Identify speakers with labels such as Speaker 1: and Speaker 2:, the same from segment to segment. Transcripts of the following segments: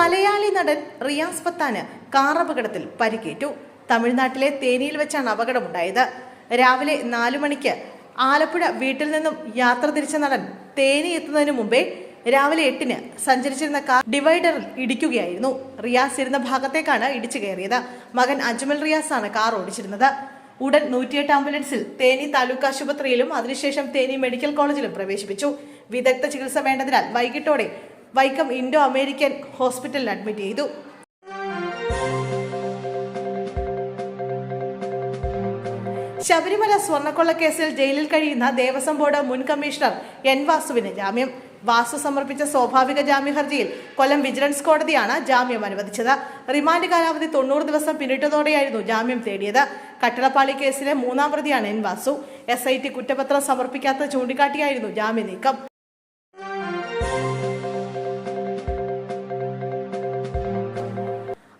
Speaker 1: മലയാളി നടൻ റിയാസ് പത്താന് കാർ അപകടത്തിൽ പരിക്കേറ്റു. തമിഴ്നാട്ടിലെ തേനിയിൽ വെച്ചാണ് അപകടമുണ്ടായത്. രാവിലെ നാലു മണിക്ക് ആലപ്പുഴ വീട്ടിൽ നിന്നും യാത്ര തിരിച്ച നടൻ തേനി എത്തുന്നതിന് മുമ്പേ രാവിലെ എട്ടിന് സഞ്ചരിച്ചിരുന്ന കാർ ഡിവൈഡറിൽ ഇടിക്കുകയായിരുന്നു. റിയാസ് ഇരുന്ന ഭാഗത്തേക്കാണ് ഇടിച്ചു കയറിയത്. മകൻ അജ്മൽ റിയാസ് ആണ് കാർ ഓടിച്ചിരുന്നത്. ഉടൻ നൂറ്റിയെട്ട് ആംബുലൻസിൽ തേനി താലൂക്ക് ആശുപത്രിയിലും അതിനുശേഷം തേനി മെഡിക്കൽ കോളേജിലും പ്രവേശിപ്പിച്ചു. വിദഗ്ധ ചികിത്സ വേണ്ടതിനാൽ വൈകിട്ടോടെ വൈക്കം ഇൻഡോ അമേരിക്കൻ ഹോസ്പിറ്റലിൽ അഡ്മിറ്റ് ചെയ്തു. ശബരിമല സ്വർണക്കൊള്ള കേസിൽ ജയിലിൽ കഴിയുന്ന ദേവസ്വം ബോർഡ് മുൻ കമ്മീഷണർ എൻ വാസുവിന് ജാമ്യം. വാസു സമർപ്പിച്ച സ്വാഭാവിക ജാമ്യ ഹർജിയിൽ കൊല്ലം വിജിലൻസ് കോടതിയാണ് ജാമ്യം അനുവദിച്ചത്. റിമാൻഡ് കാലാവധി തൊണ്ണൂറ് ദിവസം പിന്നിട്ടതോടെയായിരുന്നു ജാമ്യം തേടിയത്. കട്ടിടപ്പാളി കേസിലെ മൂന്നാം പ്രതിയാണ് N Vasu. S I T കുറ്റപത്രം സമർപ്പിക്കാത്ത ചൂണ്ടിക്കാട്ടിയായിരുന്നു ജാമ്യ നീക്കം.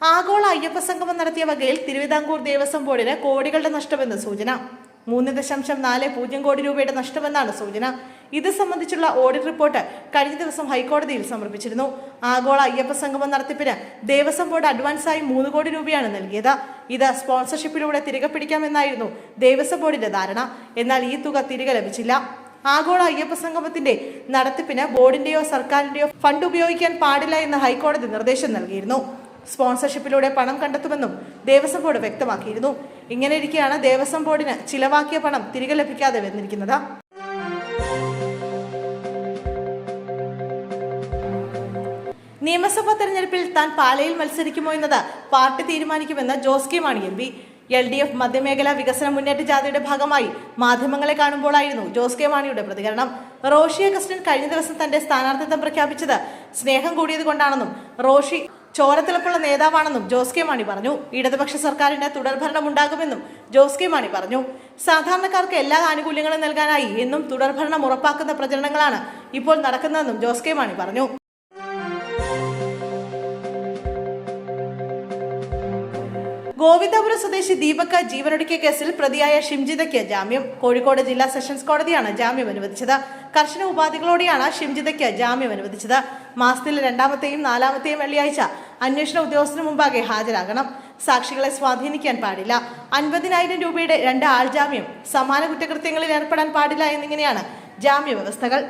Speaker 1: ആഗോള അയ്യപ്പ സംഗമം നടത്തിയ വകയിൽ തിരുവിതാംകൂർ ദേവസ്വം ബോർഡിന് കോടികളുടെ നഷ്ടമെന്ന് സൂചന. മൂന്ന് ദശാംശം നാല് പൂജ്യം കോടി രൂപയുടെ നഷ്ടമെന്നാണ് സൂചന. ഇത് സംബന്ധിച്ചുള്ള ഓഡിറ്റ് റിപ്പോർട്ട് കഴിഞ്ഞ ദിവസം ഹൈക്കോടതിയിൽ സമർപ്പിച്ചിരുന്നു. ആഗോള അയ്യപ്പ സംഗമം നടത്തിപ്പിന് ദേവസ്വം ബോർഡ് അഡ്വാൻസായി മൂന്ന് കോടി രൂപയാണ് നൽകിയത്. ഇത് സ്പോൺസർഷിപ്പിലൂടെ തിരികെ പിടിക്കാമെന്നായിരുന്നു ദേവസ്വം ബോർഡിന്റെ ധാരണ. എന്നാൽ ഈ തുക തിരികെ ലഭിച്ചില്ല. ആഗോള അയ്യപ്പ സംഗമത്തിന്റെ നടത്തിപ്പിന് ബോർഡിന്റെയോ സർക്കാരിന്റെയോ ഫണ്ട് ഉപയോഗിക്കാൻ പാടില്ല എന്ന് ഹൈക്കോടതി നിർദ്ദേശം നൽകിയിരുന്നു. സ്പോൺസർഷിപ്പിലൂടെ പണം കണ്ടെത്തുമെന്നും ദേവസ്വം ബോർഡ് വ്യക്തമാക്കിയിരുന്നു. ഇങ്ങനെ ഇങ്ങനെയിരിക്കെയാണ് ദേവസ്വം ബോർഡിന് ചിലവാക്കിയ പണം തിരികെ ലഭിക്കാതെ വന്നിരിക്കുന്നത്. നിയമസഭാ തെരഞ്ഞെടുപ്പിൽ താൻ പാലയിൽ മത്സരിക്കുമോ എന്നത് പാർട്ടി തീരുമാനിക്കുമെന്ന് Jose K Mani M P. L D F മധ്യമേഖല വികസന മുന്നേറ്റ ജാഥയുടെ ഭാഗമായി മാധ്യമങ്ങളെ കാണുമ്പോഴായിരുന്നു ജോസ് കെ മാണിയുടെ പ്രതികരണം. റോഷി അഗസ്റ്റിൻ കഴിഞ്ഞ ദിവസം തന്റെ സ്ഥാനാർത്ഥിത്വം പ്രഖ്യാപിച്ചത് സ്നേഹം കൂടിയത് റോഷി ചോരത്തിളപ്പുള്ള നേതാവാണെന്നും ജോസ് കെ മാണി പറഞ്ഞു. ഇടതുപക്ഷ സർക്കാരിന്റെ തുടർഭരണം ഉണ്ടാകുമെന്നും ജോസ് കെ മാണി പറഞ്ഞു. സാധാരണക്കാർക്ക് എല്ലാ ആനുകൂല്യങ്ങളും നൽകാനായി എന്നും തുടർഭരണം ഉറപ്പാക്കുന്ന പ്രചരണങ്ങളാണ് ഇപ്പോൾ നടക്കുന്നതെന്നും ജോസ് കെ മാണി പറഞ്ഞു. ഗോവിന്ദപുരം സ്വദേശി ദീപക് ജീവനൊടുക്കിയ കേസിൽ പ്രതിയായ ഷിംജിതയ്ക്ക് ജാമ്യം. കോഴിക്കോട് ജില്ലാ സെഷൻസ് കോടതിയാണ് ജാമ്യം അനുവദിച്ചത്. കർശന ഉപാധികളോടെയാണ് ഷിംജിതയ്ക്ക് ജാമ്യം അനുവദിച്ചത്. മാസത്തിൽ രണ്ടാമത്തെയും നാലാമത്തെയും വെള്ളിയാഴ്ച അന്വേഷണ ഉദ്യോഗസ്ഥന് മുമ്പാകെ ഹാജരാകണം. സാക്ഷികളെ സ്വാധീനിക്കാൻ പാടില്ല. അൻപതിനായിരം രൂപയുടെ രണ്ട് ആൾജാമ്യം സമാന കുറ്റകൃത്യങ്ങളിൽ ഏർപ്പെടാൻ പാടില്ല എന്നിങ്ങനെയാണ് ജാമ്യ വ്യവസ്ഥകൾ.